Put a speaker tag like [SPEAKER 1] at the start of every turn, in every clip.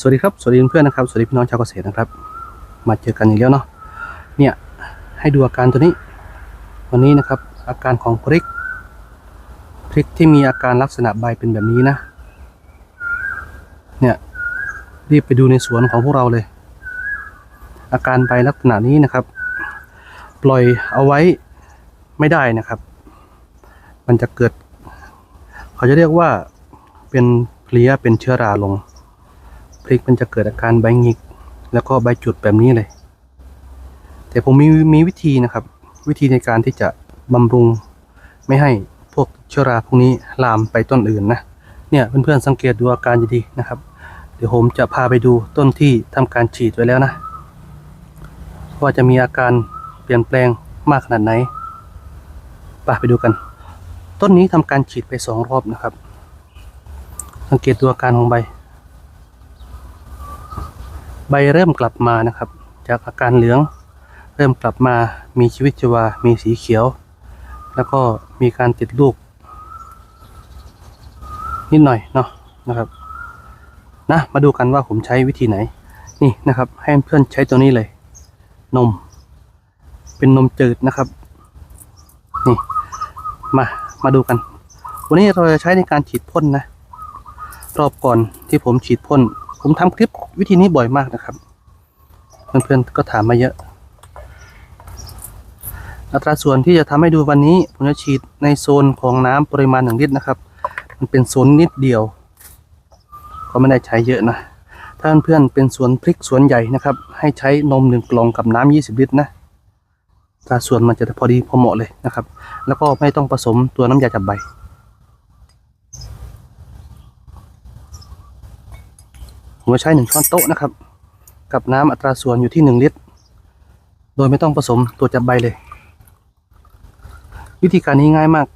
[SPEAKER 1] สวัสดีครับ สวัสดีเพื่อนนะครับ สวัสดีพี่น้องชาวเกษตรนะครับ มาเจอกันอีกแล้วเนาะ เนี่ยให้ดูอาการตัวนี้ วันนี้นะครับ อาการของพริก พริกที่มีอาการลักษณะใบเป็นแบบนี้นะ เนี่ยรีบไปดูในสวนของพวกเราเลย อาการใบลักษณะนี้นะครับ ปล่อยเอาไว้ไม่ได้นะครับ มันจะเกิด เขาจะเรียกว่าเป็นเพลี้ยเป็นเชื้อราลง พริกมันจะเกิดอาการใบหงิก แล้วก็ใบจุดแบบนี้เลย แต่ผมมีมีวิธีนะครับ วิธีในการที่จะบำรุงไม่ให้พวกเชื้อราพวกนี้ลามไปต้นอื่นนะเนี่ยเพื่อนๆสังเกตดูอาการดีๆนะครับ เดี๋ยวผมจะพาไปดูต้นที่ทำการฉีดไว้แล้วนะว่าจะมีอาการเปลี่ยนแปลงมากขนาดไหนไปไปดูกัน ต้นนี้ทำการฉีดไปสองรอบนะครับ สังเกตดูอาการของใบ ใบเริ่มกลับมานะครับ จากอาการเหลือง เริ่มกลับมามีชีวิตชีวา มีสีเขียว แล้วก็มีการติดลูก นิดหน่อยเนาะนะครับนะมาดูกันว่าผมใช้วิธีไหน นี่นะครับ ให้เพื่อนใช้ตัวนี้เลย นม เป็นนมจืดนะครับ นี่มามาดูกัน วันนี้เราจะใช้ในการฉีดพ่นนะ รอบก่อนที่ผมฉีดพ่น ผมทำคลิปวิธีนี้บ่อยมากนะครับ เพื่อนๆก็ถามมาเยอะ อัตราส่วนที่จะทำให้ดูวันนี้ผมจะฉีดในโซนของน้ำปริมาณหนึ่งลิตรนะครับ มันเป็นโซนนิดเดียว ก็ไม่ได้ใช้เยอะนะ ถ้าเพื่อนๆเป็นสวนพริกสวนใหญ่นะครับ ให้ใช้นมหนึ่งกล่องกับน้ำ20 ลิตรนะอัตราส่วนมันจะพอดีพอเหมาะเลยนะครับ แล้วก็ไม่ต้องผสมตัวน้ำยาจับใบ ผมจะใช้หนึ่งช้อนโต๊ะนะครับ กับน้ำอัตราส่วนอยู่ที่หนึ่งลิตร โดยไม่ต้องผสมตัวจับใบเลย วิธีการนี้ง่ายมาก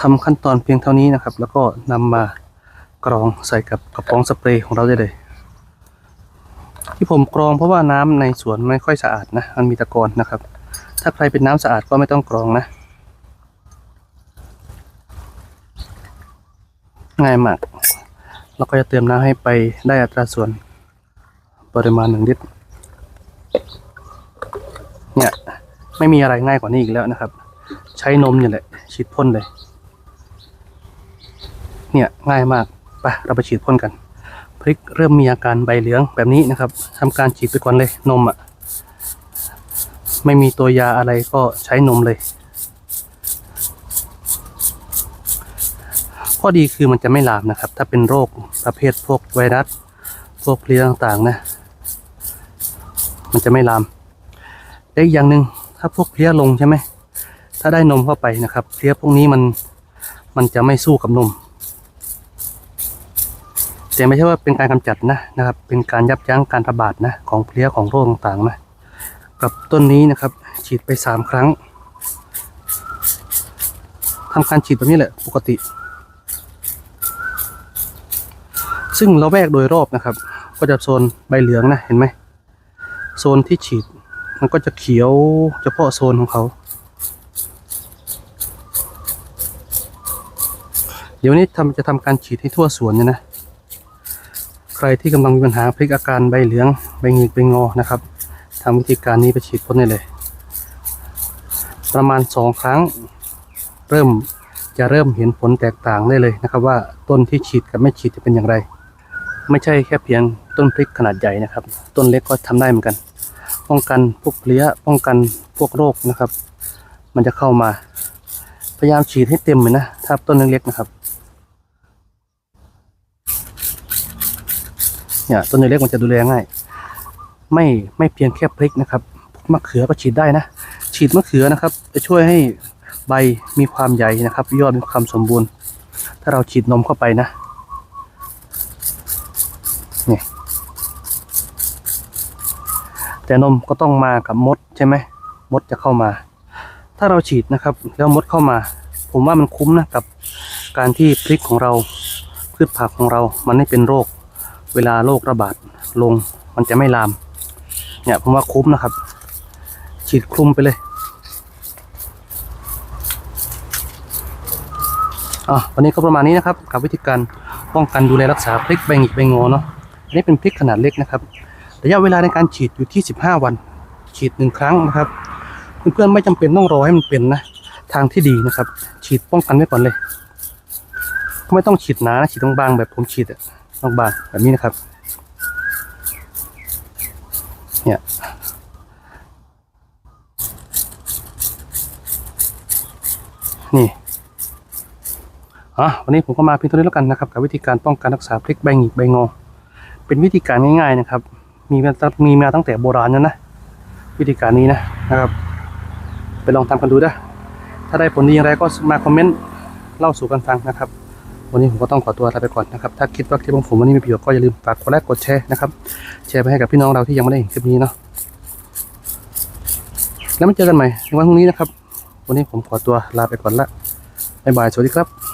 [SPEAKER 1] ทำขั้นตอนเพียงเท่านี้นะครับ แล้วก็นำมากรองใส่กับกระป๋องสเปรย์ของเราได้เลย ที่ผมกรองเพราะว่าน้ำในสวนไม่ค่อยสะอาดนะมันมีตะกอนนะครับ ถ้าใครเป็นน้ำสะอาดก็ไม่ต้องกรองนะง่ายมาก เราก็จะเติมน้ำให้ไปได้อัตราส่วนปริมาณหนึ่งลิตร เนี่ย ไม่มีอะไรง่ายกว่านี้อีกแล้วนะครับ ใช้นมเนี่ยแหละฉีดพ่นเลย เนี่ยง่ายมากไปเราไปฉีดพ่นกัน พริกเริ่มมีอาการใบเหลืองแบบนี้นะครับทำการฉีดไปก่อนเลยนมอะ่ะ ไม่มีตัวยาอะไรก็ใช้นมเลย ข้อดีคือมันจะไม่ลามนะครับ ถ้าเป็นโรคประเภทพวกไวรัส พวกเพลี้ยต่างๆนะ มันจะไม่ลามและอีกอย่างหนึ่งถ้าพวกเพลี้ยลงใช่ไหม ถ้าได้นมเข้าไปนะครับ เพลี้ยพวกนี้มันมันจะไม่สู้กับนม แต่ไม่ใช่ว่าเป็นการกำจัดนะนะครับ เป็นการยับยั้งการระบาดนะของเพลี้ยของโรคต่างๆนะ กับต้นนี้นะครับ ฉีดไปสามครั้งทำการฉีดแบบนี้แหละปกติ ซึ่งเราแวกโดยรอบนะครับ ก็จะโซนใบเหลืองนะเห็นไหมโซนที่ฉีดมันก็จะเขียวเฉพาะโซนของเขา เดี๋ยวนี้ทำจะทำการฉีดให้ทั่วสวนเนี่ยนะ ใครที่กำลังมีปัญหาพลิกอาการใบเหลืองใบหงิกใบงอนะครับทำวิธีการนี้ไปฉีดพ่นได้เลย ประมาณสองครั้งเริ่มจะเริ่มเห็นผลแตกต่างได้เลยนะครับ ว่าต้นที่ฉีดกับไม่ฉีดจะเป็นอย่างไร ไม่ใช่แค่เพียงต้นพริกขนาดใหญ่นะครับ ต้นเล็กก็ทำได้เหมือนกัน ป้องกันพวกเพลี้ยป้องกันพวกโรคนะครับ มันจะเข้ามา พยายามฉีดให้เต็มเลยนะถ้าต้นเล็กๆนะครับเนี่ยต้นเล็กมันจะดูแลง่าย ไม่ไม่เพียงแค่พริกนะครับพวกมะเขือก็ฉีดได้นะ ฉีดมะเขือนะครับ จะช่วยให้ใบมีความใหญ่นะครับ ยอดมีความสมบูรณ์ ถ้าเราฉีดนมเข้าไปนะ แต่นมก็ต้องมากับมดใช่ไหมมดจะเข้ามา ถ้าเราฉีดนะครับ แล้วมดเข้ามา ผมว่ามันคุ้มนะกับการที่พริกของเราพืชผักของเรา มันไม่เป็นโรค เวลาโรคระบาดลง มันจะไม่ลาม เนี่ยผมว่าคุ้มนะครับ ฉีดคลุมไปเลยอะวันนี้ก็ประมาณนี้นะครับ กับวิธีการป้องกันดูแลรักษาพริกใบหงิกใบงอเนาะอันนี้เป็นพริกขนาดเล็กนะครับ ระยะเวลาในการฉีดอยู่ที่ 15 วัน ฉีดหนึ่งครั้งนะครับ เพื่อนๆไม่จำเป็นต้องรอให้มันเป็นนะ ทางที่ดีนะครับ ฉีดป้องกันไว้ก่อนเลยก็ไม่ต้องฉีดหนาะฉีดบางๆแบบผมฉีดอะบางๆแบบนี้นะครับ เนี่ยนี่อะวันนี้ผมก็มาเพียงเท่านี้แล้วกันนะครับ กับวิธีการป้องกันรักษาพริกใบหงิกใบงอ เป็นวิธีการง่ายๆนะครับ มีมาตั้งมีมาตั้งแต่โบราณแล้วนะวิธีการนี้นะนะครับ ไปลองทำกันดูนะถ้าได้ผลดีอย่างไรก็มาคอมเมนต์เล่าสู่กันฟังนะครับ วันนี้ผมก็ต้องขอตัวลาไปก่อนนะครับ ถ้าคิดว่าคลิปของผมวันนี้มีประโยชน์ก็อย่าลืมฝากกดไลค์กดแชร์นะครับ แชร์ไปให้กับพี่น้องเราที่ยังไม่ได้เห็นคลิปนี้เนาะแล้วมาเจอกันใหม่ในวันพรุ่งนี้นะครับ วันนี้ผมขอตัวลาไปก่อนละบ๊ายบายสวัสดีครับ